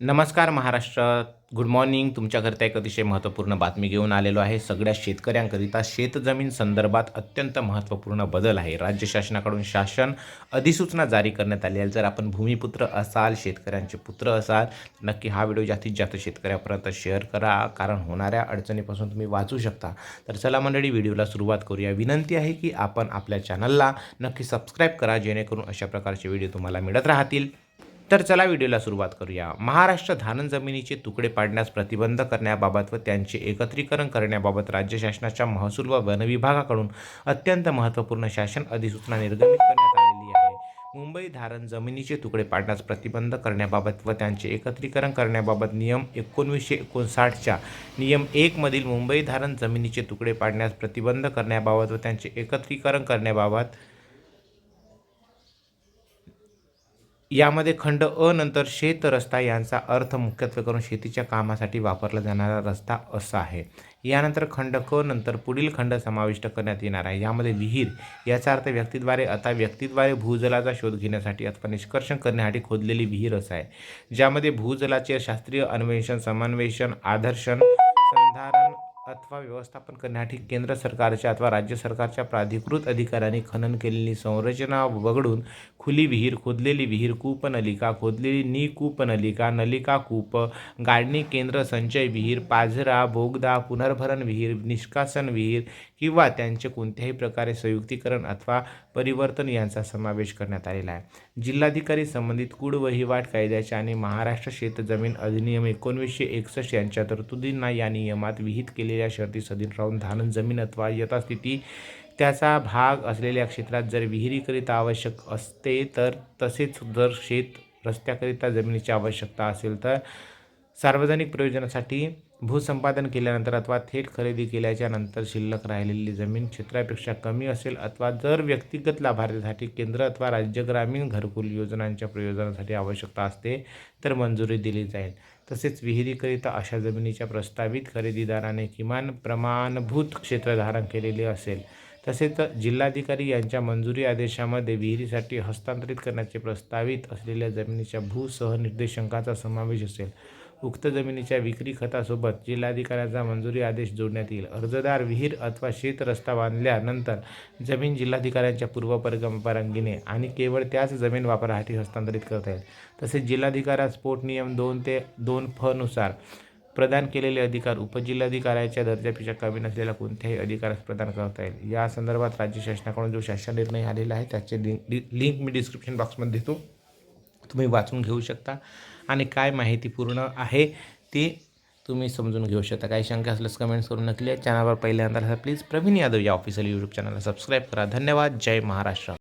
नमस्कार Maharashtra. Good morning तुमच्याकरता एक अतिशय महत्त्वपूर्ण बातमी घेऊन आलेलो आहे. सगळ्या शेतकऱ्यांकरिता शेतजमीन संदर्भात अत्यंत महत्त्वपूर्ण बदल आहे. राज्य शासनाकडून शासन अधिसूचना जारी करण्यात आली आहे. जर आपण भूमिपुत्र असाल शेतकऱ्यांचे पुत्र असाल नक्की हा व्हिडिओ जास्तीत जास्त शेतकऱ्यापर्यंत शेअर करा. कारण होणाऱ्या अडचणीपासून तुम्ही वाचू शकता. तर चला मंडळी व्हिडिओला सुरुवात करूया. विनंती आहे की आपण आपल्या चॅनलला नक्की सबस्क्राईब करा जेणेकरून अशा प्रकारचे व्हिडिओ तुम्हाला मिळत राहतील. तर चला व्हिडिओला सुरुवात करूया. महाराष्ट्र धारण जमिनीचे तुकडे पाडण्यास प्रतिबंध करण्याबाबत व त्यांचे एकत्रीकरण करण्याबाबत राज्य शासनाच्या महसूल व वन विभागाकडून अत्यंत महत्त्वपूर्ण शासन अधिसूचना निर्गमित करण्यात आलेली आहे. मुंबई धारण जमिनीचे तुकडे पाडण्यास प्रतिबंध करण्याबाबत व त्यांचे एकत्रीकरण करण्याबाबत नियम एकोणवीसशे एकोणसाठच्या नियम एकमधील मुंबई धारण जमिनीचे तुकडे पाडण्यास प्रतिबंध करण्याबाबत व त्यांचे एकत्रीकरण करण्याबाबत यामध्ये खंड अ नंतर शेत रस्ता यांचा अर्थ मुख्यत्वे करून शेतीच्या कामासाठी वापरला जाणारा रस्ता असा आहे. यानंतर खंड क नंतर पुढील खंड समाविष्ट करण्यात येणार आहे. यामध्ये विहीर याचा अर्थ व्यक्तीद्वारे आता व्यक्तीद्वारे भूजलाचा शोध घेण्यासाठी अथवा निष्कर्षण करण्यासाठी खोदलेली विहीर असं आहे. ज्यामध्ये भूजलाचे शास्त्रीय अन्वेषण समन्वेषण आदर्शन संधारण अथवा व्यवस्थापन करण्यासाठी केंद्र सरकारच्या अथवा राज्य सरकारच्या प्राधिकृत अधिकाऱ्यांनी खनन केलेली संरचना वगळून खुली विहीर खोदलेली विहीर कूपनलिका खोदलेली निकूपनलिका नलिका कूप गाडणी केंद्र संचय विहीर पाझरा बोगदा पुनर्भरण विहीर निष्कासन विहीर किंवा त्यांचे कोणत्याही प्रकारे संयुक्तीकरण अथवा परिवर्तन यांचा समावेश करण्यात आलेला आहे. जिल्हाधिकारी संबंधित कूड वहिवाट कायद्याच्या आणि महाराष्ट्र शेतजमीन अधिनियम एकोणवीसशे एकसष्ट यांच्या तरतुदींना या नियमात विहित केलेल्या शर्ती सदीन राहून धान जमीन अथवा यथास्थिती त्याचा भाग असलेल्या क्षेत्रात जर विहिरीकरिता आवश्यक असते तर तसेच जर शेत रस्त्याकरिता जमिनीची आवश्यकता असेल तर सार्वजनिक प्रयोजनासाठी भूसंपादन केल्यानंतर अथवा थेट खरेदी केल्याच्यानंतर शिल्लक राहिलेली जमीन क्षेत्रापेक्षा कमी असेल अथवा जर व्यक्तिगत लाभार्थीसाठी केंद्र अथवा राज्य ग्रामीण घरकुल योजनांच्या प्रयोजनासाठी आवश्यकता असते तर मंजुरी दिली जाईल. तसेच विहिरीकरिता अशा जमिनीच्या प्रस्तावित खरेदीदाराने किमान प्रमाणभूत क्षेत्र धारण केलेले असेल तसेच जिल्हाधिकारी यांच्या मंजुरी आदेशामध्ये विहिरीसाठी हस्तांतरित करण्याचे प्रस्तावित असलेल्या जमिनीच्या भूसहनिर्देशांकाचा समावेश असेल. उक्त जमिनीच्या विक्री खतासोबत जिल्हाधिकाऱ्याचा मंजुरी आदेश जोडण्यात येईल. अर्जदार विहीर अथवा शेत रस्ता बांधल्यानंतर जमीन जिल्हाधिकाऱ्यांच्या पूर्व परवानगीने आणि केवळ त्याच जमीन वापरासाठी हस्तांतरित करता येईल. तसेच जिल्हाधिकाऱ्यास स्पोर्ट नियम दोन ते दोन फनुसार नुसार प्रदान केलेले अधिकार उपजिल्हाधिकाऱ्याच्या दर्जापेक्षा कमी नसलेल्या कोणत्याही अधिकारास प्रदान करता येईल. या संदर्भात राज्य शासनाकडून जो शासन निर्णय आलेला आहे त्याचे लिंक लिंक मी डिस्क्रिप्शन बॉक्समध्ये देतो. तुम्ही वाचून घेऊ शकता. आणि काय माहिती पूर्ण आहे ती तुम्ही समजून घेऊ शकता. काही शंका असल्यास कमेंट्स करून नक्की चॅनलवर पहिल्यांदा प्लीज प्रवीण यादव या ऑफिशियल यूट्यूब चॅनलला सबस्क्राईब करा. धन्यवाद. जय महाराष्ट्र.